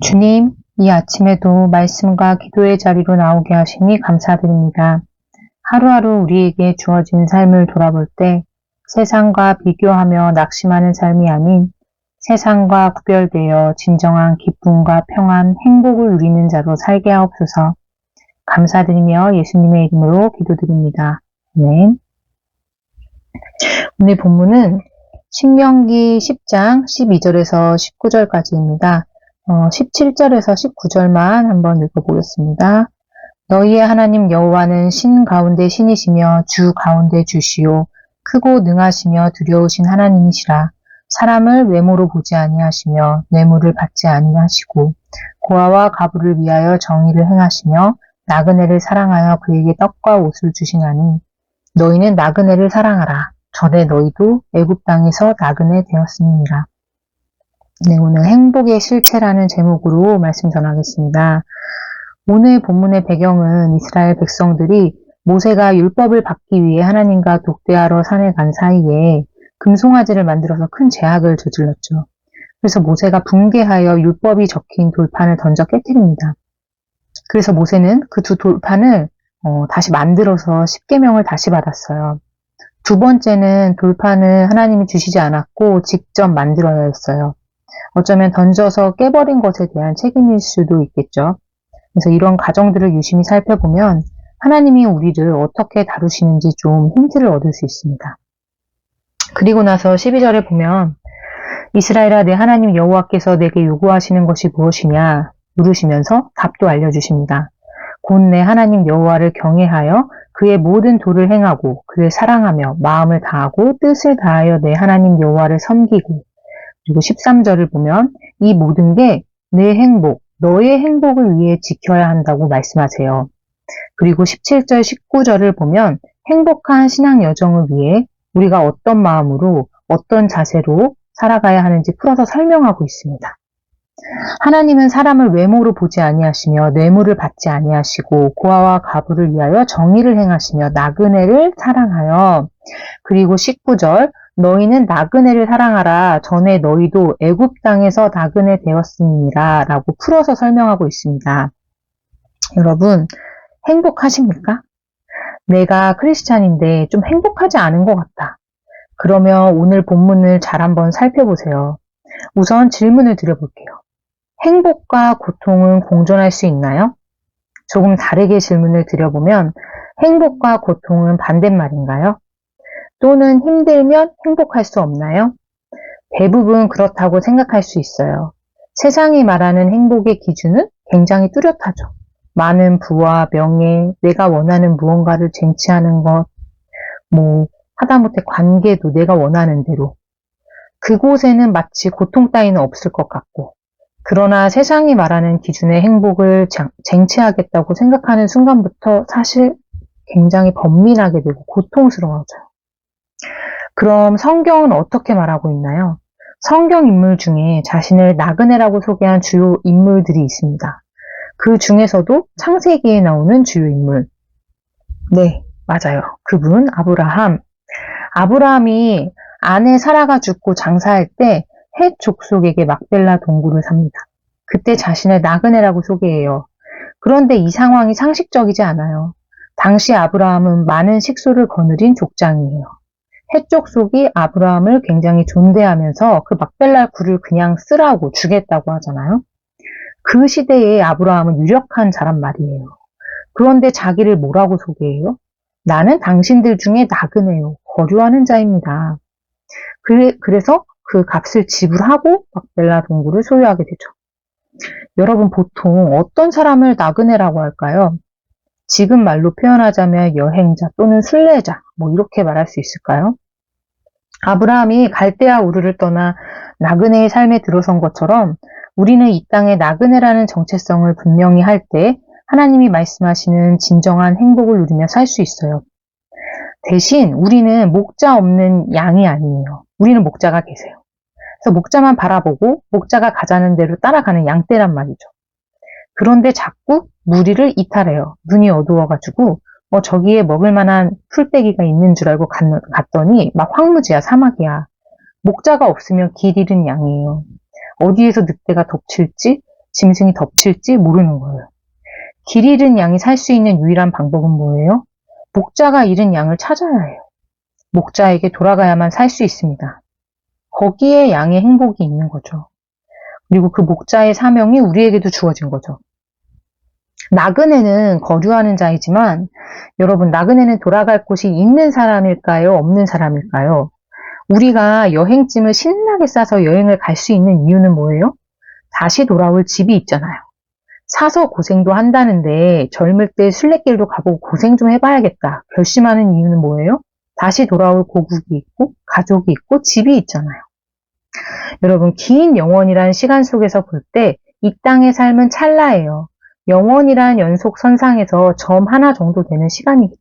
주님, 이 아침에도 말씀과 기도의 자리로 나오게 하시니 감사드립니다. 하루하루 우리에게 주어진 삶을 돌아볼 때 세상과 비교하며 낙심하는 삶이 아닌 세상과 구별되어 진정한 기쁨과 평안, 행복을 누리는 자로 살게 하옵소서. 감사드리며 예수님의 이름으로 기도드립니다. 아멘. 오늘 본문은 신명기 10장 12절에서 19절까지입니다. 어, 17절에서 19절만 한번 읽어보겠습니다. 너희의 하나님 여호와는 신 가운데 신이시며 주 가운데 주시오. 크고 능하시며 두려우신 하나님이시라. 사람을 외모로 보지 아니하시며 뇌물을 받지 아니하시고 고아와 가부를 위하여 정의를 행하시며 나그네를 사랑하여 그에게 떡과 옷을 주시나니 너희는 나그네를 사랑하라. 전에 너희도 애굽 땅에서 나그네 되었습니다. 네, 오늘 행복의 실체라는 제목으로 말씀 전하겠습니다. 오늘 본문의 배경은 이스라엘 백성들이 모세가 율법을 받기 위해 하나님과 독대하러 산에 간 사이에 금송아지를 만들어서 큰 제약을 저질렀죠. 그래서 모세가 붕괴하여 율법이 적힌 돌판을 던져 깨뜨립니다. 그래서 모세는 그 두 돌판을 어, 다시 만들어서 십계명을 다시 받았어요. 두 번째는 돌판을 하나님이 주시지 않았고 직접 만들어야 했어요. 어쩌면 던져서 깨버린 것에 대한 책임일 수도 있겠죠. 그래서 이런 가정들을 유심히 살펴보면 하나님이 우리를 어떻게 다루시는지 좀 힌트를 얻을 수 있습니다. 그리고 나서 12절에 보면 이스라엘아 내 하나님 여호와께서 내게 요구하시는 것이 무엇이냐 물으시면서 답도 알려주십니다. 곧 내 하나님 여호와를 경외하여 그의 모든 도를 행하고 그를 사랑하며 마음을 다하고 뜻을 다하여 내 하나님 여호와를 섬기고 그리고 13절을 보면 이 모든 게 내 행복, 너의 행복을 위해 지켜야 한다고 말씀하세요. 그리고 17절, 19절을 보면 행복한 신앙 여정을 위해 우리가 어떤 마음으로 어떤 자세로 살아가야 하는지 풀어서 설명하고 있습니다. 하나님은 사람을 외모로 보지 아니하시며 뇌물을 받지 아니하시고 고아와 가부를 위하여 정의를 행하시며 나그네를 사랑하여 그리고 19절 너희는 나그네를 사랑하라. 전에 너희도 애굽 땅에서 나그네 되었습니다. 라고 풀어서 설명하고 있습니다. 여러분, 행복하십니까? 내가 크리스찬인데 좀 행복하지 않은 것 같다. 그러면 오늘 본문을 잘 한번 살펴보세요. 우선 질문을 드려볼게요. 행복과 고통은 공존할 수 있나요? 조금 다르게 질문을 드려보면 행복과 고통은 반대말인가요? 또는 힘들면 행복할 수 없나요? 대부분 그렇다고 생각할 수 있어요. 세상이 말하는 행복의 기준은 굉장히 뚜렷하죠. 많은 부와 명예, 내가 원하는 무언가를 쟁취하는 것, 뭐, 하다못해 관계도 내가 원하는 대로. 그곳에는 마치 고통 따위는 없을 것 같고, 그러나 세상이 말하는 기준의 행복을 쟁취하겠다고 생각하는 순간부터 사실 굉장히 번민하게 되고 고통스러워져요. 그럼 성경은 어떻게 말하고 있나요? 성경 인물 중에 자신을 나그네라고 소개한 주요 인물들이 있습니다. 그 중에서도 창세기에 나오는 주요 인물. 네, 맞아요. 그분 아브라함. 아브라함이 아내 사라가 죽고 장사할 때 헷 족속에게 막벨라 동굴을 삽니다. 그때 자신을 나그네라고 소개해요. 그런데 이 상황이 상식적이지 않아요. 당시 아브라함은 많은 식소를 거느린 족장이에요. 해쪽 속이 아브라함을 굉장히 존대하면서 그 막벨라 굴을 그냥 쓰라고 주겠다고 하잖아요. 그 시대에 아브라함은 유력한 자란 말이에요. 그런데 자기를 뭐라고 소개해요? 나는 당신들 중에 나그네요. 거류하는 자입니다. 그래, 그래서 그 값을 지불하고 막벨라 동굴을 소유하게 되죠. 여러분 보통 어떤 사람을 나그네라고 할까요? 지금 말로 표현하자면 여행자 또는 순례자 뭐 이렇게 말할 수 있을까요? 아브라함이 갈대아 우르를 떠나 나그네의 삶에 들어선 것처럼 우리는 이 땅에 나그네라는 정체성을 분명히 할 때 하나님이 말씀하시는 진정한 행복을 누리며 살 수 있어요. 대신 우리는 목자 없는 양이 아니에요. 우리는 목자가 계세요. 그래서 목자만 바라보고 목자가 가자는 대로 따라가는 양떼란 말이죠. 그런데 자꾸 무리를 이탈해요. 눈이 어두워가지고 어, 저기에 먹을 만한 풀떼기가 있는 줄 알고 갔더니 막 황무지야, 사막이야. 목자가 없으면 길 잃은 양이에요. 어디에서 늑대가 덮칠지 짐승이 덮칠지 모르는 거예요. 길 잃은 양이 살 수 있는 유일한 방법은 뭐예요? 목자가 잃은 양을 찾아야 해요. 목자에게 돌아가야만 살 수 있습니다. 거기에 양의 행복이 있는 거죠. 그리고 그 목자의 사명이 우리에게도 주어진 거죠. 나그네는 거류하는 자이지만 여러분 나그네는 돌아갈 곳이 있는 사람일까요? 없는 사람일까요? 우리가 여행짐을 신나게 싸서 여행을 갈 수 있는 이유는 뭐예요? 다시 돌아올 집이 있잖아요. 사서 고생도 한다는데 젊을 때 순례길도 가보고 고생 좀 해봐야겠다. 결심하는 이유는 뭐예요? 다시 돌아올 고국이 있고 가족이 있고 집이 있잖아요. 여러분 긴 영원이란 시간 속에서 볼 때 이 땅의 삶은 찰나예요. 영원이란 연속 선상에서 점 하나 정도 되는 시간이겠죠.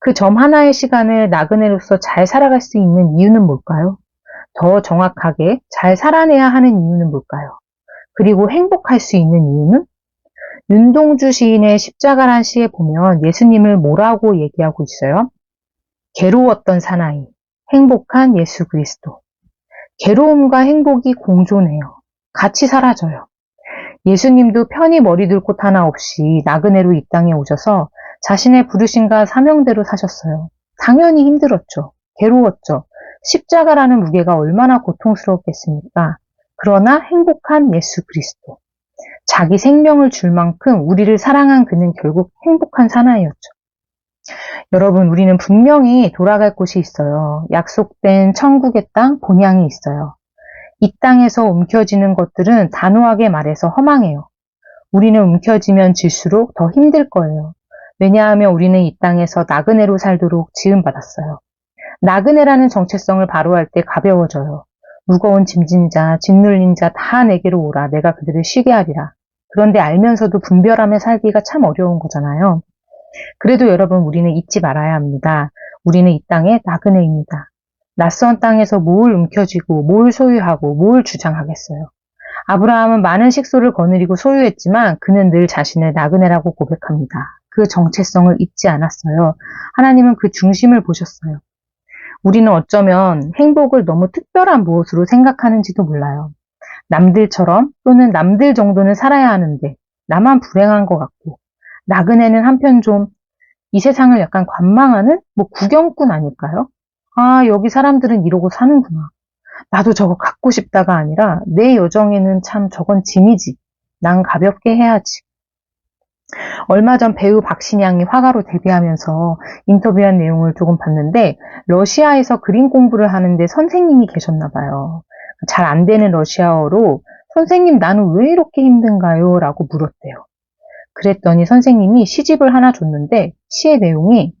그 점 하나의 시간을 나그네로서 잘 살아갈 수 있는 이유는 뭘까요? 더 정확하게 잘 살아내야 하는 이유는 뭘까요? 그리고 행복할 수 있는 이유는? 윤동주 시인의 십자가란 시에 보면 예수님을 뭐라고 얘기하고 있어요? 괴로웠던 사나이, 행복한 예수 그리스도. 괴로움과 행복이 공존해요. 같이 사라져요. 예수님도 편히 머리 둘 곳 하나 없이 나그네로 이 땅에 오셔서 자신의 부르심과 사명대로 사셨어요. 당연히 힘들었죠. 괴로웠죠. 십자가라는 무게가 얼마나 고통스러웠겠습니까? 그러나 행복한 예수 그리스도. 자기 생명을 줄 만큼 우리를 사랑한 그는 결국 행복한 사나이였죠. 여러분, 우리는 분명히 돌아갈 곳이 있어요. 약속된 천국의 땅, 본향이 있어요. 이 땅에서 움켜쥐는 것들은 단호하게 말해서 허망해요. 우리는 움켜쥐면 질수록 더 힘들 거예요. 왜냐하면 우리는 이 땅에서 나그네로 살도록 지음받았어요. 나그네라는 정체성을 바로할 때 가벼워져요. 무거운 짐진 자, 짓눌린 자 다 내게로 오라. 내가 그들을 쉬게 하리라. 그런데 알면서도 분별하며 살기가 참 어려운 거잖아요. 그래도 여러분 우리는 잊지 말아야 합니다. 우리는 이 땅의 나그네입니다. 낯선 땅에서 뭘 움켜쥐고 뭘 소유하고 뭘 주장하겠어요. 아브라함은 많은 식소를 거느리고 소유했지만 그는 늘 자신을 나그네라고 고백합니다. 그 정체성을 잊지 않았어요. 하나님은 그 중심을 보셨어요. 우리는 어쩌면 행복을 너무 특별한 무엇으로 생각하는지도 몰라요. 남들처럼 또는 남들 정도는 살아야 하는데 나만 불행한 것 같고 나그네는 한편 좀 이 세상을 약간 관망하는 뭐 구경꾼 아닐까요? 아 여기 사람들은 이러고 사는구나. 나도 저거 갖고 싶다가 아니라 내 여정에는 참 저건 짐이지. 난 가볍게 해야지. 얼마 전 배우 박신양이 화가로 데뷔하면서 인터뷰한 내용을 조금 봤는데 러시아에서 그림 공부를 하는데 선생님이 계셨나 봐요. 잘 안 되는 러시아어로 선생님 나는 왜 이렇게 힘든가요? 라고 물었대요. 그랬더니 선생님이 시집을 하나 줬는데 시의 내용이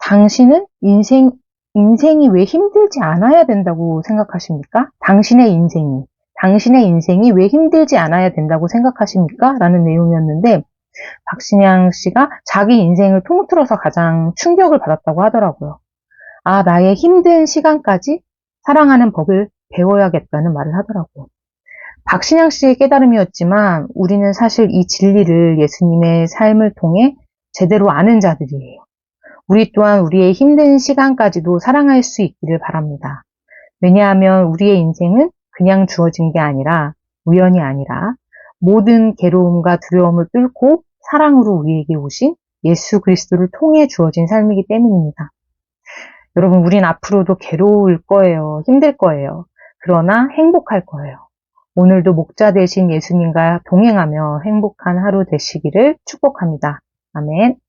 당신은 인생, 인생이 왜 힘들지 않아야 된다고 생각하십니까? 당신의 인생이. 당신의 인생이 왜 힘들지 않아야 된다고 생각하십니까? 라는 내용이었는데 박신양 씨가 자기 인생을 통틀어서 가장 충격을 받았다고 하더라고요. 아, 나의 힘든 시간까지 사랑하는 법을 배워야겠다는 말을 하더라고요. 박신양 씨의 깨달음이었지만 우리는 사실 이 진리를 예수님의 삶을 통해 제대로 아는 자들이에요. 우리 또한 우리의 힘든 시간까지도 사랑할 수 있기를 바랍니다. 왜냐하면 우리의 인생은 그냥 주어진 게 아니라 우연이 아니라 모든 괴로움과 두려움을 뚫고 사랑으로 우리에게 오신 예수 그리스도를 통해 주어진 삶이기 때문입니다. 여러분, 우린 앞으로도 괴로울 거예요. 힘들 거예요. 그러나 행복할 거예요. 오늘도 목자 대신 예수님과 동행하며 행복한 하루 되시기를 축복합니다. 아멘.